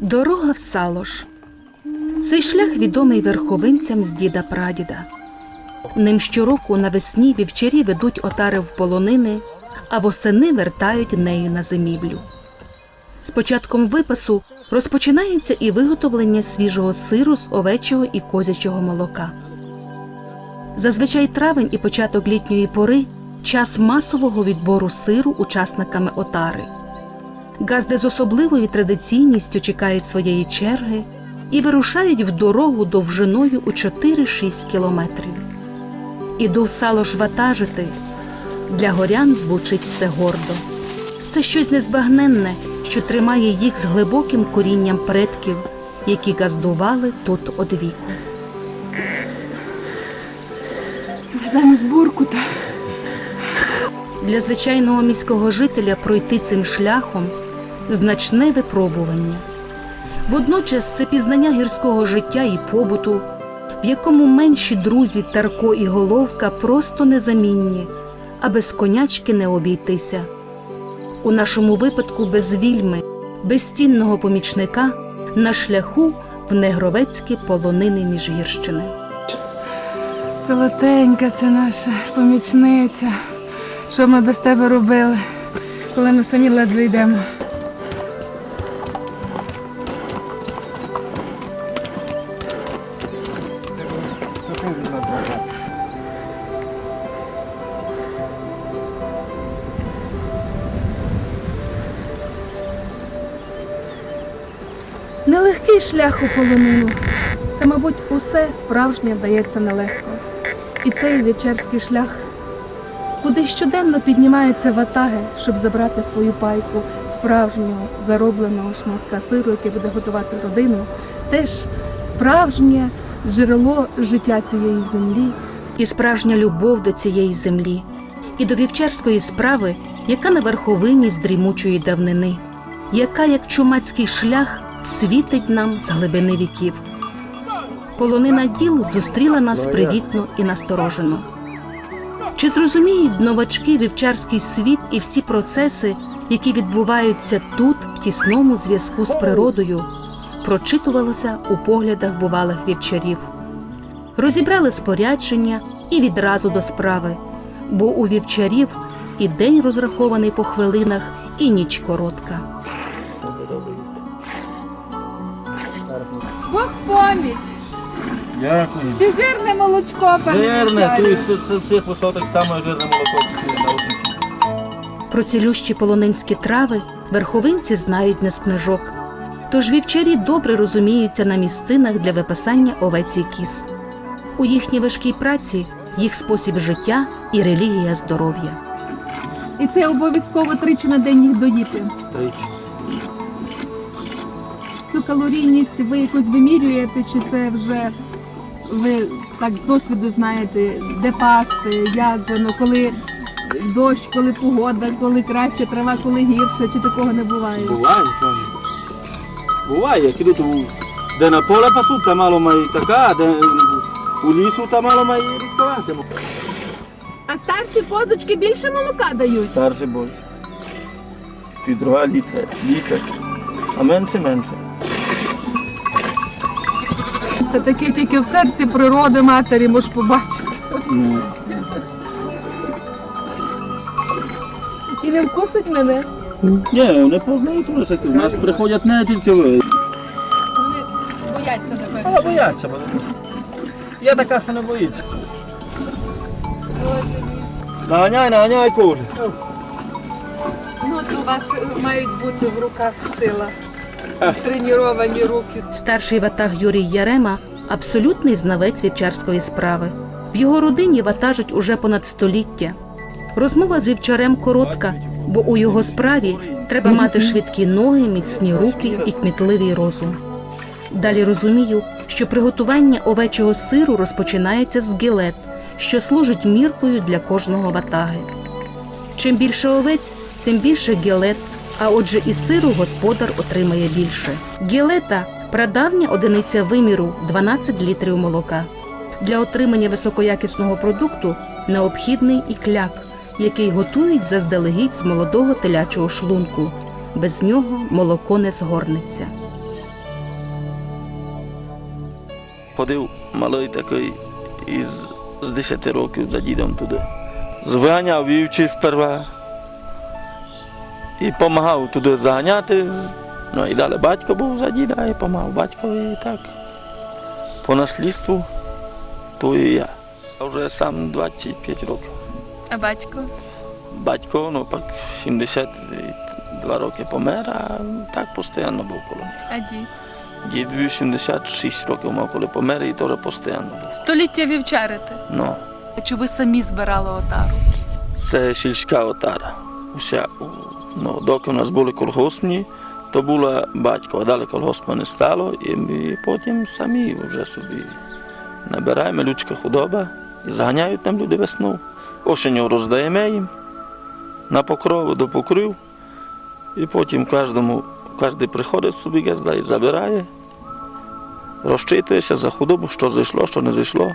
Дорога в Салош. Цей шлях відомий верховинцям з діда прадіда. Ним щороку навесні вівчарі ведуть отари в полонини, а восени вертають нею на зимівлю. З початком випасу розпочинається і виготовлення свіжого сиру з овечого і козячого молока. Зазвичай травень і початок літньої пори час масового відбору сиру учасниками отари. Газди з особливою традиційністю чекають своєї черги і вирушають в дорогу довжиною у 4-6 кілометрів. Іду в Салош ватажити. Для горян звучить це гордо. Це щось незбагненне, що тримає їх з глибоким корінням предків, які газдували тут одвіку. Замість буркута. Для звичайного міського жителя пройти цим шляхом значне випробування. Водночас це пізнання гірського життя і побуту, в якому менші друзі Тарко і Головка просто незамінні, а без конячки не обійтися. У нашому випадку без вільми, безцінного помічника на шляху в негровецькі полонини Міжгірщини. Золотенька ти наша помічниця. Що ми без тебе робили, коли ми самі ледве йдемо? Нелегкий шлях у полонину, та, мабуть, усе справжнє дається нелегко. І цей вівчарський шлях, куди щоденно піднімаються ватаги, щоб забрати свою пайку справжнього заробленого шматка сиру, який буде готувати родину, теж справжнє джерело життя цієї землі. і справжня любов до цієї землі, і до вівчарської справи, яка на верховині з дрімучої давнини, яка, як чумацький шлях, світить нам з глибини віків. Полонина діл зустріла нас привітно і насторожено. Чи зрозуміють новачки вівчарський світ і всі процеси, які відбуваються тут, в тісному зв'язку з природою, прочитувалося у поглядах бувалих вівчарів розібрали спорядження і відразу до справи, бо у вівчарів і день розрахований по хвилинах, і ніч коротка. Бог! Дякую. Чи жирне молочко, Жирне, тут з всіх висот так само жирне молоко на. Про цілющі полонинські трави верховинці знають не з книжок. Тож вівчарі добре розуміються на місцинах для випасання овець і кіз. У їхній важкій праці їх спосіб життя і релігія здоров'я. І це обов'язково тричі на день їх доїти. Тричі. Калорійність ви якось вимірюєте, чи це вже ви так з досвіду знаєте, де пасти, як воно, коли дощ, коли погода, коли краще трава, коли гірше, чи такого не буває? Буває, що. Буває, як ідуть у де на поле пасуть, та мало має така, де у лісу та мало має рідковати. А старші козочки більше молока дають. Старше більше. Півдруга літра, літр. А менше менше. Це таке тільки в серці природи матері можеш побачити. Ну, І не вкусить мене. Ні, не познають трусити. У нас приходять не тільки ви. Вони бояться Але напевно. бояться. бо- Є така, що не боїться. Наганяй, наганяй кожу. Ну, то у вас мають бути в руках сила. Треновані руки. Старший ватаг Юрій Ярема абсолютний знавець вівчарської справи. В його родині ватажать уже понад століття. Розмова з вівчарем коротка, бо у його справі треба мати швидкі ноги, міцні руки і кмітливий розум. Далі розумію, що приготування овечого сиру розпочинається з гілет, що служить міркою для кожного ватаги. Чим більше овець, тим більше гілет, а отже, і сиру господар отримає більше. Гілета прадавня одиниця виміру 12 літрів молока. Для отримання високоякісного продукту необхідний і кляк, який готують заздалегідь з молодого телячого шлунку. Без нього молоко не згорнеться. Ходив малий такий із з 10 років за дідом туди. Звиганяв вівчі сперва і допомагав туди заганяти. Ну і далі батько був за діда і допомагав батькові і так. По наслідству, то і я. А вже сам 25 років. А батько? Батько, ну пак 72 роки помер, а так постійно був коло них. А дід? Дід 86 років мав, коли помер, і теж постійно був. Століття вівчарите. Ну, Чи ви самі збирали отару? це сільська отара. Уся, ну, доки у нас були колгоспні, то була батько, а далі колгоспа не стало, і ми потім самі вже собі набираємо людська худоба і заганяють нам люди весну. Осінню роздаємо їм на покрову до покрив, і потім кожному, кожен приходить собі газда і забирає, розчитується за худобу, що зайшло, що не зайшло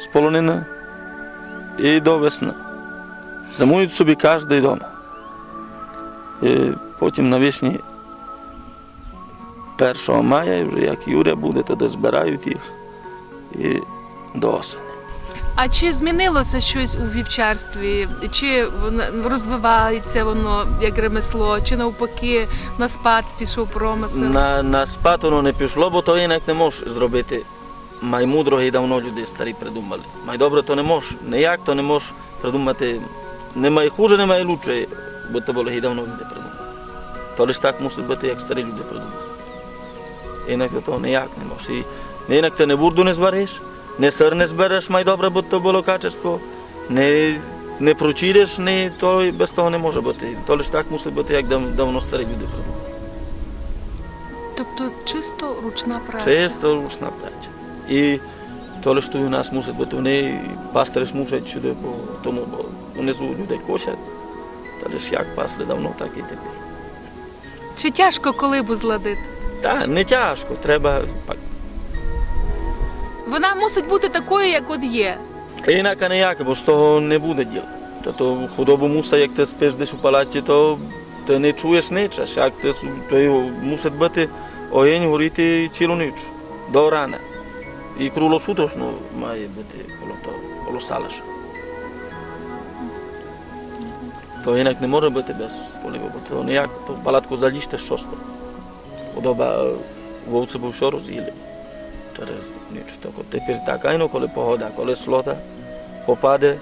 з полонини і до весни. Зимують собі кожен вдома. Потім навесні 1 мая, вже як Юря буде, тоді збирають їх і до осені. А чи змінилося щось у вівчарстві? Чи розвивається воно як ремесло, чи навпаки на спад пішов промисел? На, на спад воно не пішло, бо то інак не можеш зробити. Май мудро і давно люди старі придумали. Май добре то не можеш. Ніяк то не можеш придумати. Немає хуже, немає лучше, бо то було давно люди придумали. То лише так мусить бути, як старі люди придумали. Інак то ніяк не можеш. І інак ти не бурду не звариш, не сир не збереш, май добре, бо то було качество. Не, не прочидеш, не, то без того не може бути. То лише так мусить бути, як дав- давно старі люди придумали. Тобто чисто ручна праця. Чисто ручна праця. І то лише у нас мусить бути, вони пастори ж мусять сюди, бо тому бо внизу люди косять. Та лише як пасли давно, так і тепер. Чи тяжко колибу зладити? Та не тяжко, треба. Вона мусить бути такою, як от є. Інака ніяке, бо з того не буде діла. То, то худобу муса, як ти спиш десь у палаті, то ти не чуєш нічого. Як ти, то мусить бути огонь горіти цілу ніч, до рана. І круглосуточно має бути коло того, коло салиша. То інак не може бути без поливу, бо то ніяк, то палатку залізти шосто. Худоба вовці був що роз'їли через ніч. Тільки тепер так, айно, коли погода, коли слота, попаде,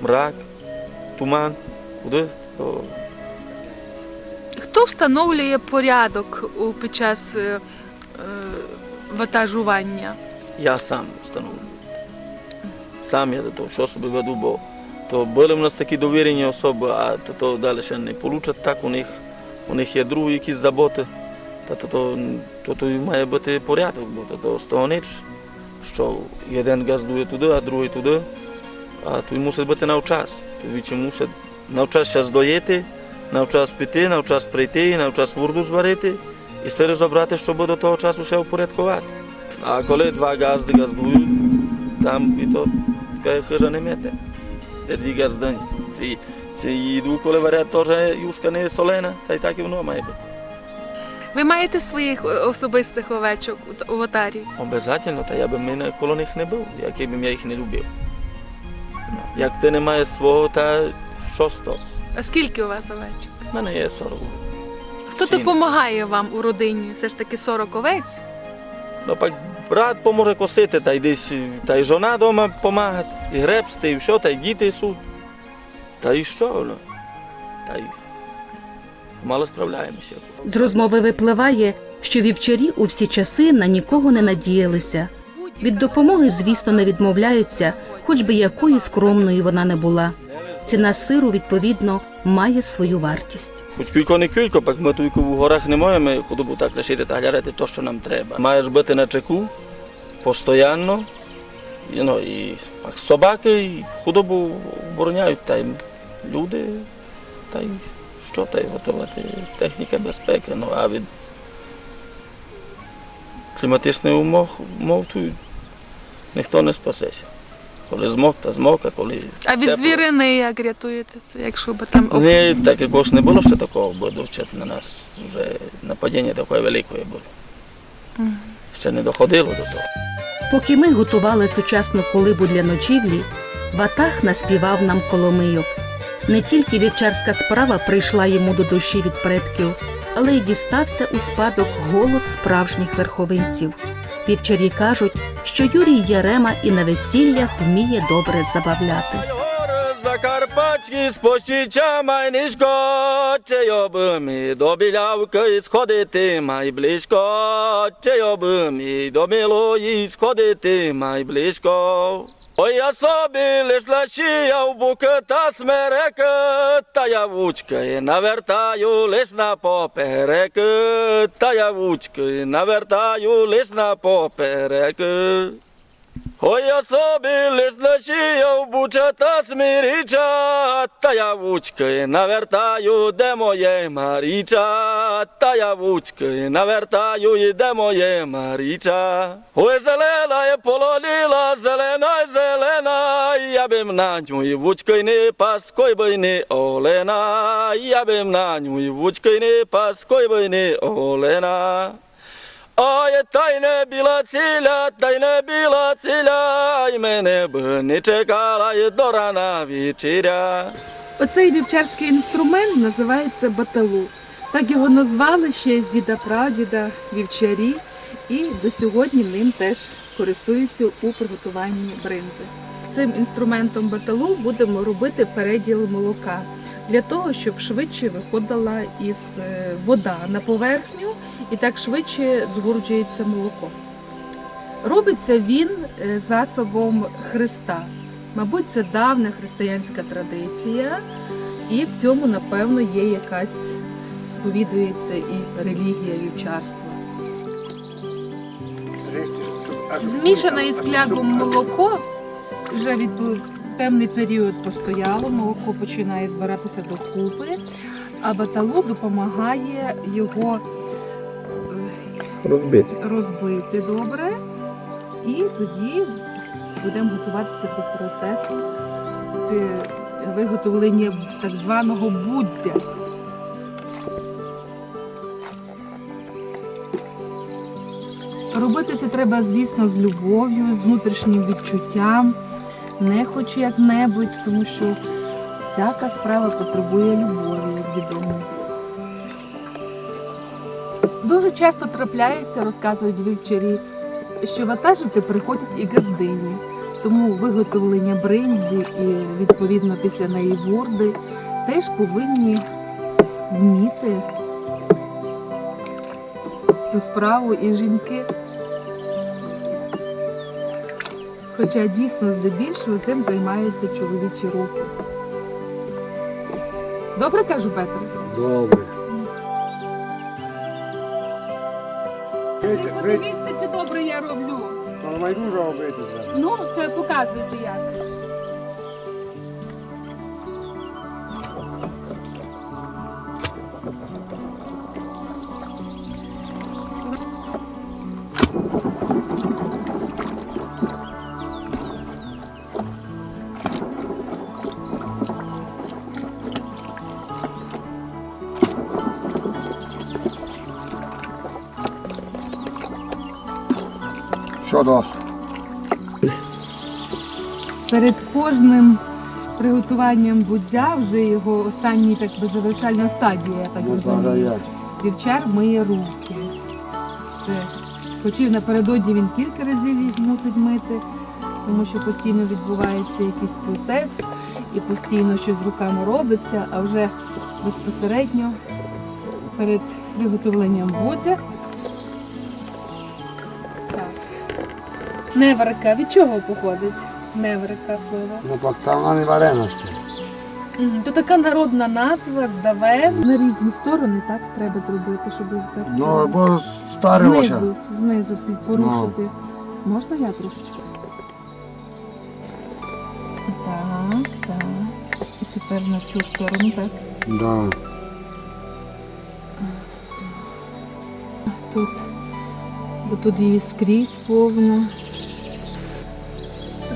мрак, туман, куди, то Хто встановлює порядок у під час е, е, ватажування? я сам встановлю. Сам я до того, що собі веду, бо то були в нас такі довірені особи, а то, то далі ще не получать так у них. У них є другі якісь заботи. Та то, то, то, то має бути порядок, бо то, то з що один газдує туди, а другий туди. А й мусить бути навчас. Вічі мусить навчас час доїти, навчас піти, навчас прийти, навчас вурду зварити і все забрати, щоб до того часу все впорядкувати. А коли два газди газдують, там і то така хижа не мете. Дві газдані. Ці, ці їду, коли варять, теж юшка не солена, та й так і воно має бути. Ви маєте своїх особистих овечок т- отарі? Обязательно, та я би мене коло них не був, який б я їх не любив. Як ти не маєш свого, та що з того? А скільки у вас овечок? У мене є 40. Хто допомагає вам у родині? Все ж таки 40 овець? Ну, пак брат поможе косити, та й десь, та й жона вдома допомагає, і гребсти, і все, та й діти суть. Та й що, ну? Та й мало справляємося. З розмови випливає, що вівчарі у всі часи на нікого не надіялися. Від допомоги, звісно, не відмовляються, хоч би якою скромною вона не була. Ціна сиру, відповідно, має свою вартість. Хоч кілько не кілько, пак ми тут в горах не можемо худобу так лишити та глядати то, що нам треба. Маєш бути на чеку постійно, і, ну, і пак собаки і худобу обороняють, та й люди, та й що, та й готувати техніка безпеки. Ну, а від кліматичних умов, умов тут ніхто не спасеться. Коли змок, та змок, а коли А від тепло. звірини як рятуєте це, якщо би там Ні, так якось не було ще такого, бо довчать на нас вже нападіння такої великої було. Ще не доходило до того. Поки ми готували сучасну колибу для ночівлі, Ватах наспівав нам коломийок. Не тільки вівчарська справа прийшла йому до душі від предків, але й дістався у спадок голос справжніх верховинців. Вівчарі кажуть, що Юрій Ярема і на весіллях вміє добре забавляти. Закарпатські спощича майнишко, чайоби ми до білявки сходити май близько, чайоби обмі до милої сходити май близько. Ой, я собі лиш лашія в буки та смереки, та я вучки навертаю лиш на попереки, та я вучки навертаю лиш на попереки. Ой, я собі лиш нашіяв буча та я вучки навертаю, де моє Маріча, та я вучки навертаю, і де моє Маріча. Ой, зелена є пололіла, зелена й зелена, я бим на ню і вучки не паской би не олена, я бим на ню і вучки не паской би не олена. Ой, та й біла ціля, та й не біла ціля, й мене б не чекала й до рана вечеря. Оцей вівчарський інструмент називається баталу. Так його назвали ще з діда прадіда вівчарі, і до сьогодні ним теж користуються у приготуванні бринзи. Цим інструментом баталу будемо робити переділ молока для того, щоб швидше виходила із е, вода на поверхню і так швидше згурджується молоко. Робиться він е, засобом хреста. Мабуть, це давня християнська традиція, і в цьому, напевно, є якась сповідується і релігія вівчарства. Змішане із клягом молоко вже від певний період постояло, молоко починає збиратися докупи, а баталу допомагає його е, Розбити. розбити добре, і тоді будемо готуватися до процесу виготовлення так званого будзя. Робити це треба, звісно, з любов'ю, з внутрішнім відчуттям, не хоч як-небудь, тому що всяка справа потребує любові, як відомо. Дуже часто трапляється, розказують вівчарі, що ватажити приходять і газдині. Тому виготовлення бринзі і відповідно після неї бурди теж повинні вміти цю справу і жінки. Хоча дійсно здебільшого цим займаються чоловічі руки. Добре кажу, Петро? Добре. Ви подивіться, чи добре я роблю. Май дуже робити вже. Ну, то показуйте як. Що? Перед кожним приготуванням будзя, вже його останній так би завершальна стадія, я так розумію. Вівчар миє руки. Це, хоча напередодні він кілька разів їх мусить мити, тому що постійно відбувається якийсь процес і постійно щось з руками робиться, а вже безпосередньо перед виготовленням будзя. Неверка від чого походить? Неверка слово. Ну так там не варена ще. Мгм. То така народна назва з давен. На різні сторони так треба зробити, щоб так Ну, бо старилося. знизу, знизу під- порушити. Можна я трошечки? Так, так. І тепер на цю сторону, так. Да. Тут. Бо тут її скрізь повно.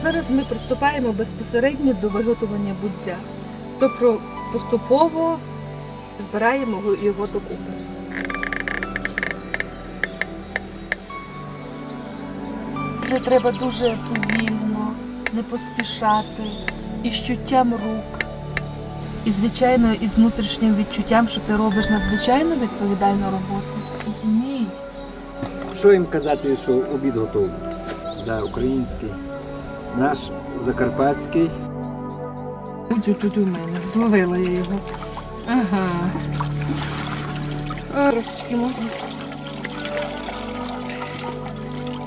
Зараз ми приступаємо безпосередньо до виготовлення будзя. Тобто поступово збираємо його докупи. Робити треба дуже повільно, не поспішати, і з чуттям рук. І, звичайно, із внутрішнім відчуттям, що ти робиш надзвичайно відповідальну роботу. Ні. Що їм казати, що обід готовий? Да, український. Наш закарпатський. Тут у мене, зловила я його. Ага. Трошечки можна.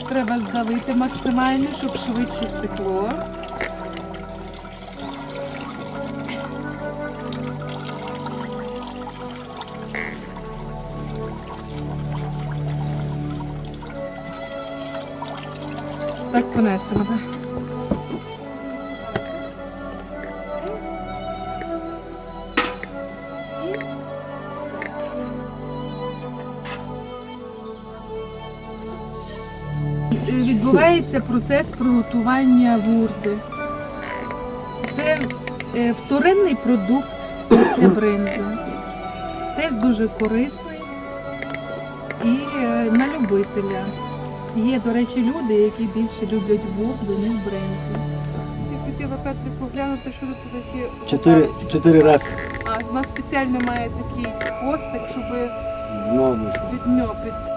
Треба здавити максимально, щоб швидше стекло. Так понесемо, відбувається процес приготування вурди. Це е, вторинний продукт після бринзи. Теж дуже корисний і е, на любителя. Є, до речі, люди, які більше люблять вурду, ніж бринзу. Я хотіла Петрі поглянути, що тут таке. Чотири, чотири рази А, вона спеціально має такий хвостик, щоб від нього під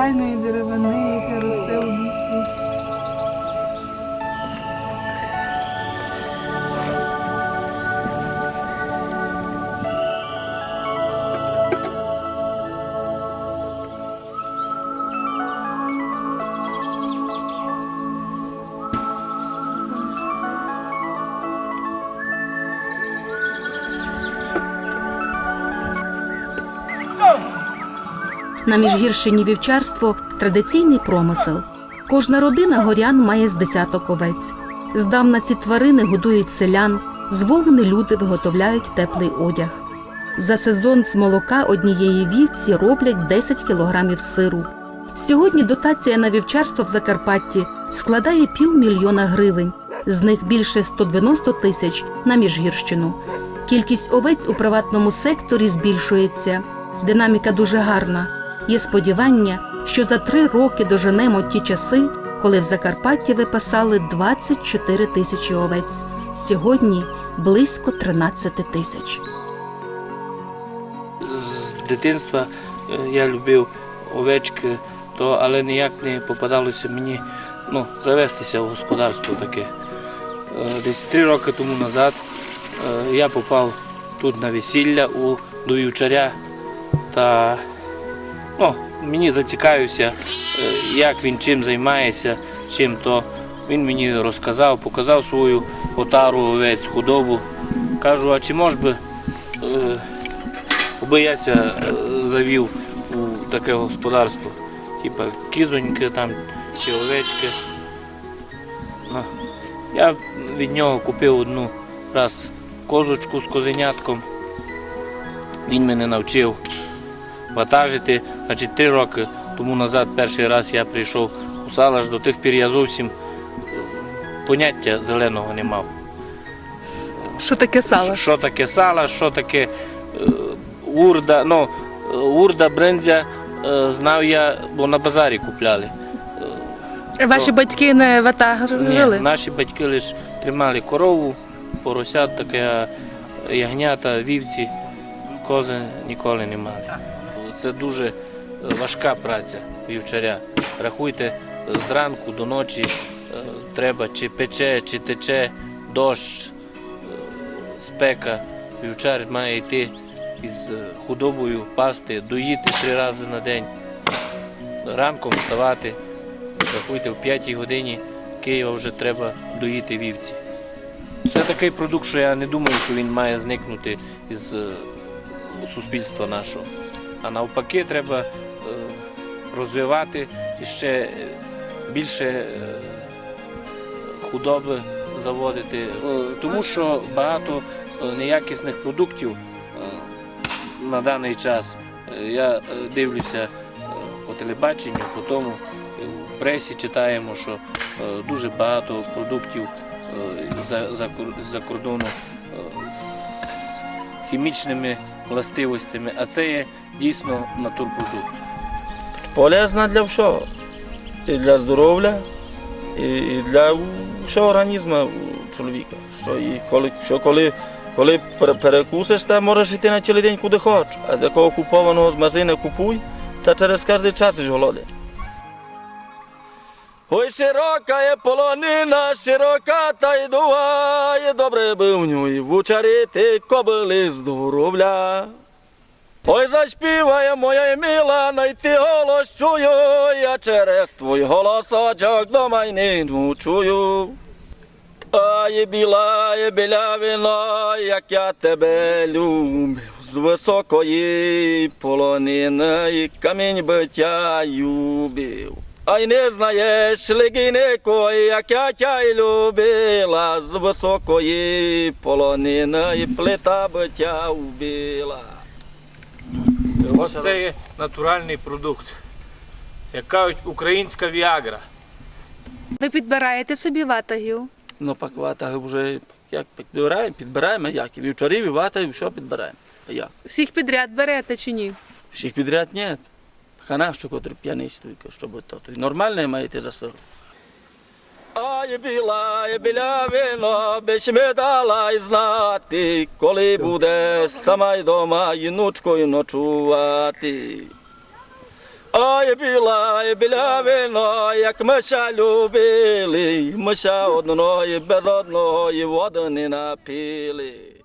натуральної На міжгірщині вівчарство традиційний промисел. Кожна родина горян має з десяток овець. Здавна ці тварини годують селян, з вовни люди виготовляють теплий одяг. За сезон з молока однієї вівці роблять 10 кілограмів сиру. Сьогодні дотація на вівчарство в Закарпатті складає півмільйона гривень, з них більше 190 тисяч на міжгірщину. Кількість овець у приватному секторі збільшується. Динаміка дуже гарна. Є сподівання, що за три роки доженемо ті часи, коли в Закарпатті випасали 24 тисячі овець. Сьогодні близько 13 тисяч. з дитинства е, я любив овечки, то, але ніяк не попадалося мені ну, завестися в господарство таке. Е, Десь три роки тому назад е, я попав тут на весілля у до вівчаря та ну, мені зацікавився, е, як він чим займається, чим то. Він мені розказав, показав свою отару овець, худобу. Кажу, а чи мож би е, Аби яся е, завів у таке господарство, типа кізоньки там чи овечки. Ну, я від нього купив одну раз козочку з козенятком. Він мене навчив ватажити. Значить, три роки тому назад перший раз я прийшов у салаш, до тих пір я зовсім поняття зеленого не мав. Що таке Що, що таке сало, що таке е, урда. Ну, е, урда, брендзя е, знав я, бо на базарі купляли. Ваші батьки не ватаг Ні, наші батьки лише тримали корову, поросят, таке ягнята, вівці, кози ніколи не мали. Це дуже е, важка праця вівчаря. Рахуйте, зранку до ночі е, треба чи пече, чи тече дощ, е, спека. Вівчар має йти із е, худобою пасти, доїти три рази на день, ранком вставати. Рахуйте, в 5 годині Києва вже треба доїти вівці. Це такий продукт, що я не думаю, що він має зникнути із е, суспільства нашого. А навпаки, треба е, розвивати і ще е, більше е, худоби заводити, тому що багато неякісних продуктів на даний час. Я дивлюся, по телебаченню, по тому в пресі читаємо, що дуже багато продуктів за, за, за кордону з хімічними властивостями, а це є дійсно натурпродукт. Полезна для всього. І для здоров'я, і, і для всього організму чоловіка. Що, і коли, що коли, коли перекусиш, то можеш йти на цілий день куди хочеш. А такого купованого з магазину купуй, та через кожен час ж голодний. Ой, широка є полонина, широка та й дуває, добре би в ній вучарити кобили здоров'я. Ой, заспіває моя мила, найти голос чую, я через твій голосочок до майнину чую. А є біла, є білявина, як я тебе любив, з високої полонини і камінь биття любив. Ай не знаєш, легінеко, як я тя й любила, з високої полонини і плита биття убила. Оце є натуральний продукт. Як кажуть, українська віагра. Ви підбираєте собі ватагів. Ну, пак вата вже як підбираємо, підбираємо, як і вівчарів, і вата, і все підбираємо. А як? Всіх підряд берете чи ні? Всіх підряд ні. Хана, що котрий п'яний щоб то. то Нормальне маєте за собою. Ай, біла, біля вино, биш ми дала й знати, коли будеш сама й дома і нучкою ночувати. Ой, біла, ай, біля вино, як ми ся любили, миша одної без одної води не напили.